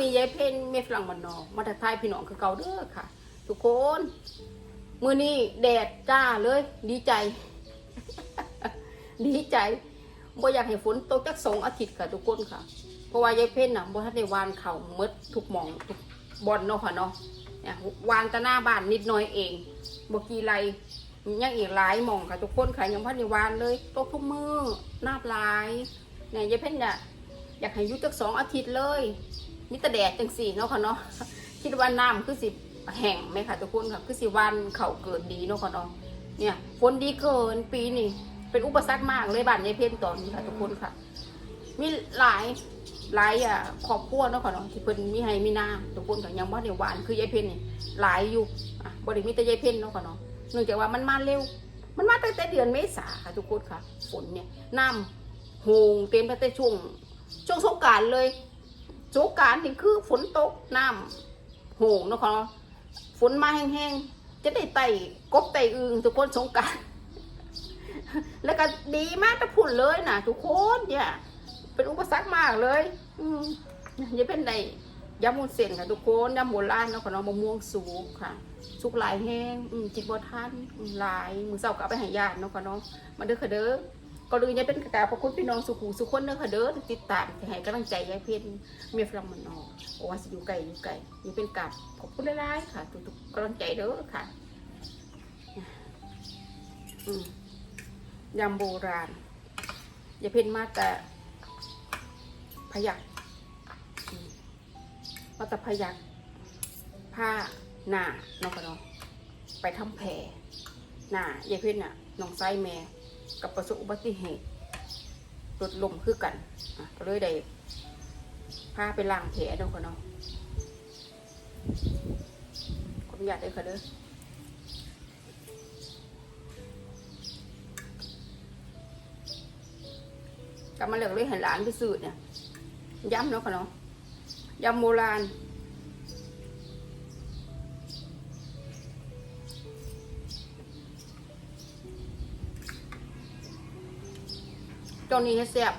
นี้ยายเพนเมฝรั่งมันนอกมาทักทายพี่น้องคือเก่าเด้อค่ะ ทุกคนมือนี้แดดจ้าเลย ดีใจ ดีใจบ่อยากให้ฝนตกจักสองอาทิตย์ค่ะทุกคนค่ะ เพราะว่ายายเพ่นน่ะบ่ทันได้วานเขาหมดทุกหมองทุกบอนเนาะค่ะเนาะเนี่ยวานตะหน้าบ้านนิดน่อยเองบ่กี่ไรยังอีกหลายหมองค่ะทุกคนค่ะยังบ่ทันได้วานเลยตกทุกมือหน้าลายเนี่ยยายเพ่นน่ะอยากให้ยู่จักสองอาทิตย์เลย มีแต่แดดจังสี่เนาะค่ะเนาะคิดว่าน้ำคือสิแห้งไหมค่ะทุกคนค่ะคือสิวันเขาเกิดดีเนาะค่ะเนาะเนี่ยฝนดีเกินปีนี้เป็นอุปสรรคมากเลยบ้านยายเพ่นตอนนี้ค่ะทุกคนค่ะมีหลายหลายอะครอบครัวเนาะค่ะเนาะที่เพิ่นมีให้มีน้าทุกคนก็ยังบ่ได้หวานคือยายเพ่นนี่หลายอยู่อะบ่ได้มีแต่ยายเพ่นเนาะค่ะเนาะเนื่องจากว่ามันมาเร็ว มันมาตั้งแต่เดือนเมษาค่ะทุกคนค่ะฝนเนี่ยน้ำโหงเต็มตั้งแต่ช่วงช่วงสงการเลย สงการนี่คือฝนตกน้ำโหงเนาะค่ะฝนมาแห้งๆ จะได้ไต่กบไต่อึงทุกคนสงการ แล้วก็ดีมากตะพุ่นเลยนะทุกคนเนี่ย เป็นอุปสรรคมากเลย อืมอย่าเป็นไรยำมุนเส้นค่ะทุกคนยำโบราณเนาะค่ะเนาะมะม่วงสุกค่ะ สุกหลายแห้งจิตบ่ทันหลายมือเศร้าก็เอาไปหายาดเนาะค่ะเนาะมาเด้อค่ะเด้อ ก็เลยจะเป็นกระดาษขอบคุณพี่น้องสุขุสุขคนเด้อค่ะเด้อติดตามให้กำลังใจยายเพ็ญเมียฝรั่งมันนอกโอ้ว่าสิอยู่ไกลอยู่ไกลอยู่เป็นกับขอบคุณหลายๆค่ะทุกๆกำลังใจเด้อค่ะยำโบราณยายเพ็ญมาแต่พยักมาแต่พยักผ้าหน้าเนาะค่ะนาะไปทำแผลหน้ายายเพ็ญน่ะน้องไส้แม่ กับประสบอุบัติเหตุรถลมคือกันก็เลยได้พาไปล้างแผลเนาะค่ะเนาะขออนุญาตเลยค่ะเด้อกลับมาเหลือเลยเห็นหลานไปสื่อเนี่ยย้ำเนาะค่ะเนาะยำโบราณ ตอนนี้ให้แซ่บ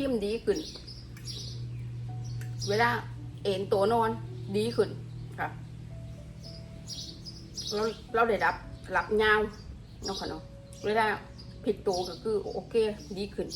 คุณทิมดีขึ้น เวลาเอ็นตัวนอนดีขึ้นค่ะเราเราได้รับรับยาวเนาะค่ะเนาะเวลาผิดตัวก็คือโอเคดีขึ้น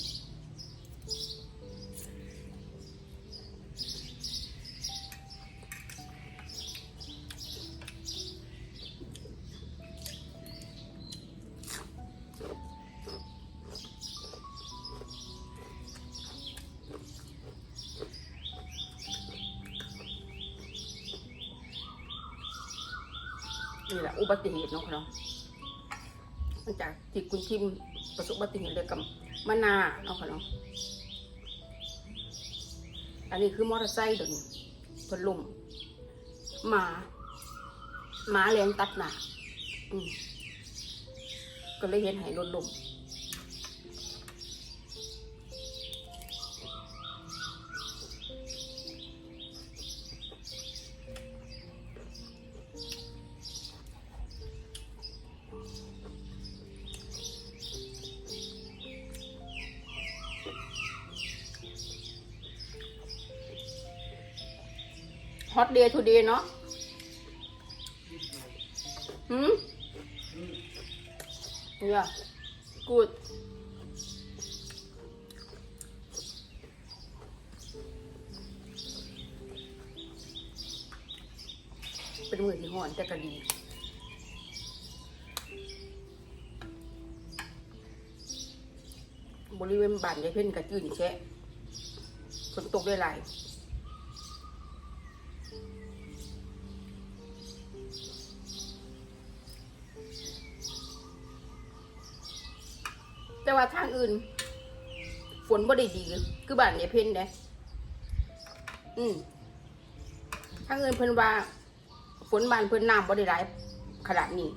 นี่แหละอุบัติเหตุเนาะค่ะเนาะหลังจากที่คุณทิมประสบอุบัติเหตุเลยกับมะนาวเนาะค่ะเนาะอันนี้คือมอเตอร์ไซค์เดี๋ยวนี้เพิ่นล่มหมาหมาแรงตัดหน้าอืมก็เลยเห็นหายล่มฮอตเดย์ทู เดย์เนาะหืม Yeah, good. เป็นมือที่ห่อนแต่ก็ดีบริเวณบานยายเพ่นกระจืนแชะฝนตกได้หลาย อื่น ฝนบ่ได้ดี คือบ้านเนี่ยเพ่นเด้อืมทางอื่นเพิ่นว่า ฝนบ้านเพิ่นน้ำบ่ได้หลายขนาดนี้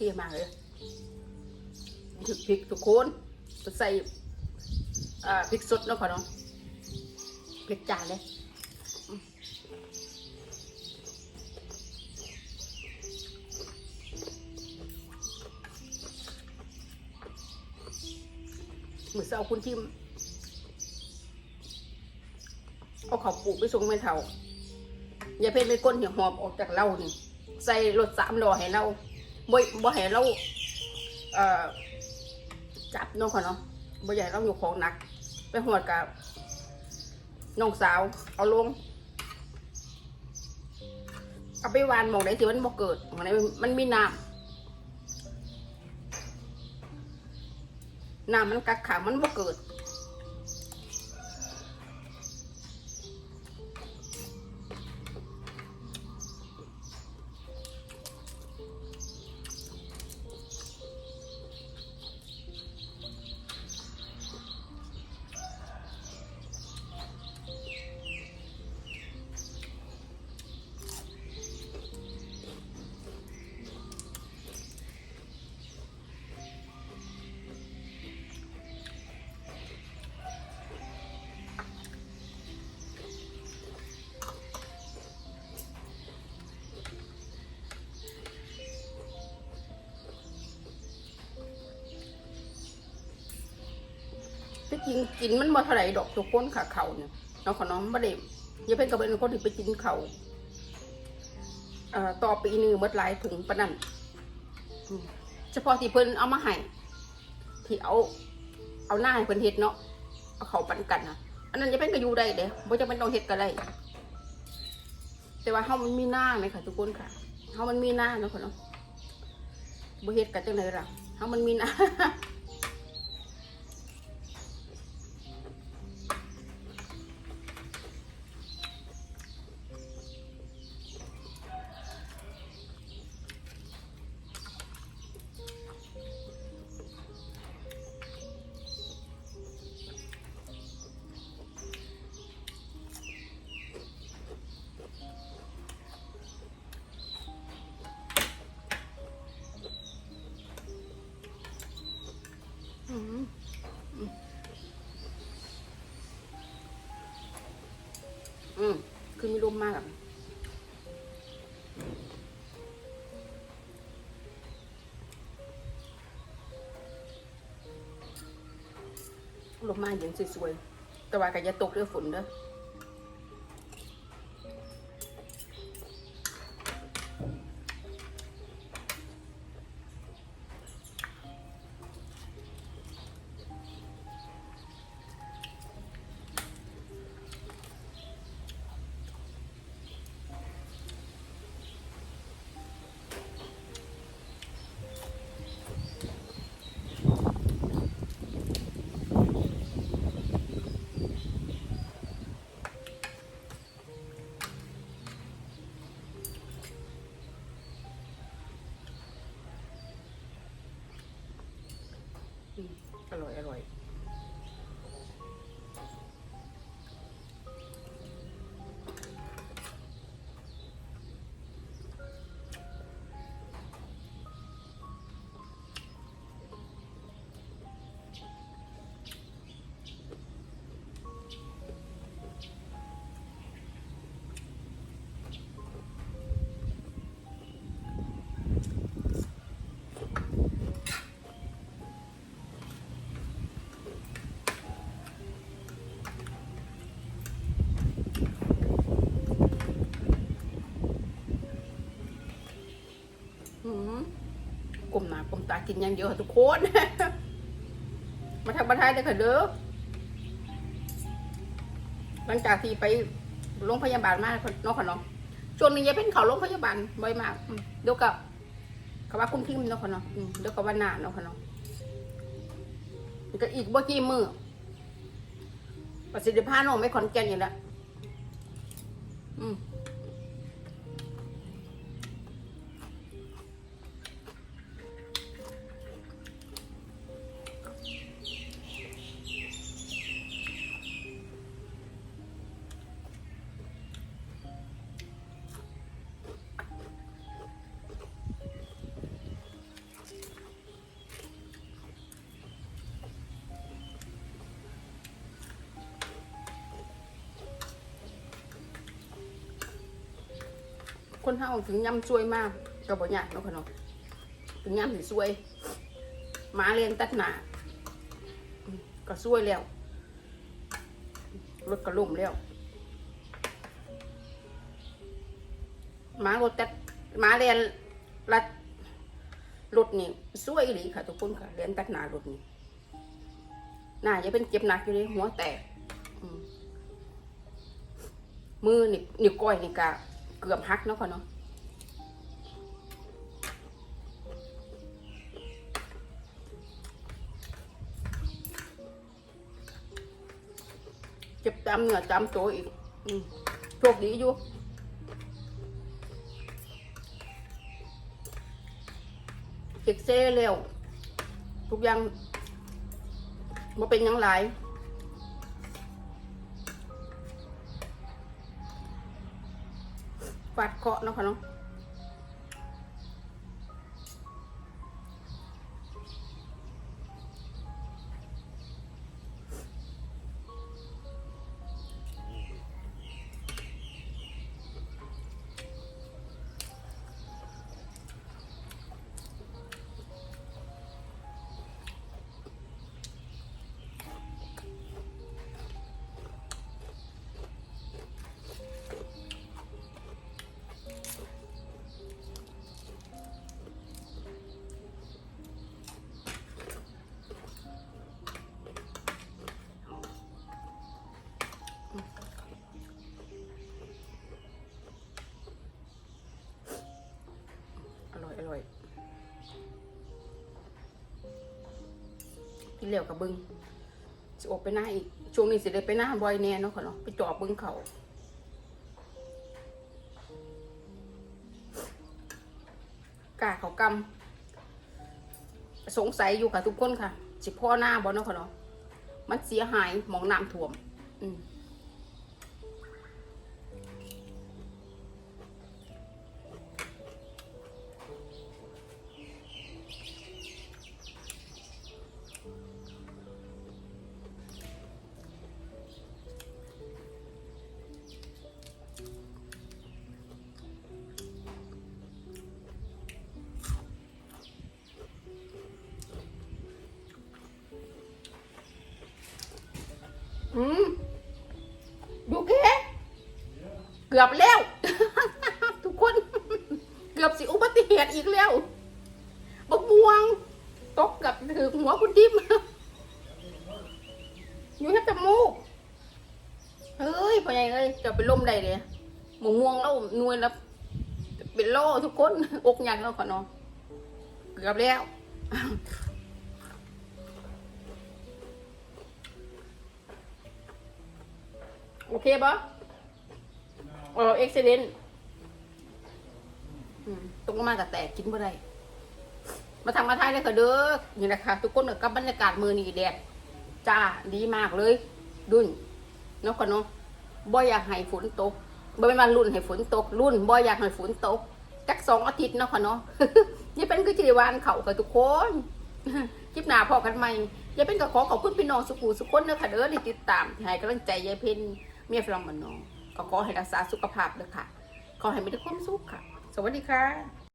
โอเคมาเลยถึกพริกทุกคนใส่พริกสดเนาะค่ะเนาะพริกจานเลยอืมมือเสาคุณทิมเอาขาวปลูกไปส่งไม่เท่าอย่าเพ่นเป็นก้นเหี่ยวหอบออกจากเรานี่ใส่รถสามล้อให้เรา บ่บ่ให้เราเอ่อจับน้องเขาเนาะบ่อยากให้เราอยู่ของหนัก ไปหอดกับน้องสาว เอาลงเอาไปวานมองไหนที่มันบ่เกิดมองไหนมันมีน้ำน้ำมันกักขังมันบ่เกิด ที่จริงกินมันบ่เท่าไหร่ดอกทุกคนค่ะเขาเนี่ยน้องขอน้องบ่ได้อย่าเป็นกับเป็นคนที่ไปกินเขาเอ่อต่อปีหนึงเมื่อหลายถุงปะนั่นเฉพาะที่เพิ่นเอามาให้ที่เอา เอาหน้าให้เพิ่นเฮ็ดเนาะเอาเขาปันกันนะอันนั้นจะเป็นก็อยู่ได้เด้บ่จำเป็นต้องเฮ็ดก็ได้ แต่ว่าเฮามันมีหน้าไหมค่ะทุกคนค่ะเฮามันมีหน้าเนาะค่ะเนาะบ่เฮ็ดกันจังไดล่ะเฮามันมีหน้า อืมคือมีลมมากอะลมมาอย่างสวยๆแต่ว่าก็อย่าตกเรื่อฝนเด้อ อร่อยอร่อย กินอยังเยอะทุกคน มาทำบันไทยได้อค่ะเด้อหลังจากที่ไปโรงพยาบาลมาน้องค่ะน้องช่วงนี้ยายเป็นเขาโรงพยาบาลบ่อยมากเดี๋ยวกับเขาว่าคุณพิมพ์เนาะค่ะน้องอืมเดี๋ยวกับว่าหนาเนาะค่ะน้องก็อีกบ่กี่มือประสิทธิภาพน้องไม่ขอนแก่นอยู่แล้วอืม คนเฮาถึงย่ำช่วยมากก็บ่ยากเนาะค่ะเนาะถึงย่ำสิช่วยมาเรียนตัดหนาก็ช่วยแล้วรถก็ล่มแล้วมารถตัดมาเรียนรัดรถนี่ช่วยอีหลีค่ะทุกคนค่ะเรียนตัดหนารถนี่หน้าจะเป็นเจ็บหนักอยู่เลยหัวแตกอืมมือนี่นิ้วก้อยนี่กะ เกือบหักเนาะค่ะเนาะเจ็บตามเนื้อตามตัวอีกอโชคดีอยู่เอ็กเซ่เร็วทุกอย่างมาเป็นยังหล ฟาดเคาะเนาะค่ะเนาะ กินเหลวกับบึงสิออกไปหน้าอีก ช่วงนี้สิได้ไปหน้าบ่อยแน่เนาะค่ะเนาะไปจอบบึงเขากาเขากำสงสัยอยู่ค่ะทุกคนค่ะ สิพ่อหน้าบ่เนาะค่ะเนาะมันเสียหายมองน้ำท่วม อืม อบแล้ว ทุกคน เกือบสิอุบัติเหตุอีกแล้วบกม่วง ตกกับถึงหัวคุณดิมอยู่ที่จมูกเฮ้ยพ่อใหญ่เอ้ยจะไปลมใดเลยหมูม่วงแล้วนวลแล้วเป็นโล่ทุกคนอกยักแล้วขอน้องเกือบแล้วโอเคปะ เออเอ็กซ์เลนตรงมากับแตกกินบ่ได้มาทางมาไทยเลยค่ะเด้อนี่นะคะทุกคนกับบรรยากาศมือนี่แดดจ้าดีมากเลย ดุนนาะค่ะเนาะบ่อยากให้ฝนตกบ่เป็นวันรุ่นให้ฝนตก รุ่นบ่อยากให้ฝนตกจักสองอาทิตย์เนาะค่ะเนาะนี่เป็นคือจิริวานเขาค่ะทุกคนคลิปหน้าพอกันใหม่ยายเป็นก็ขอขอบคุณพี่น้องสุขูสุขคนเด้อค่ะเด้อที่ติดตามที่ให้กำลังใจยายเพ็ญเมียฝรั่งมันน้อง ก็ขอให้รักษาสุขภาพเด้อค่ะ ขอให้มีแต่ความสุขค่ะ สวัสดีค่ะ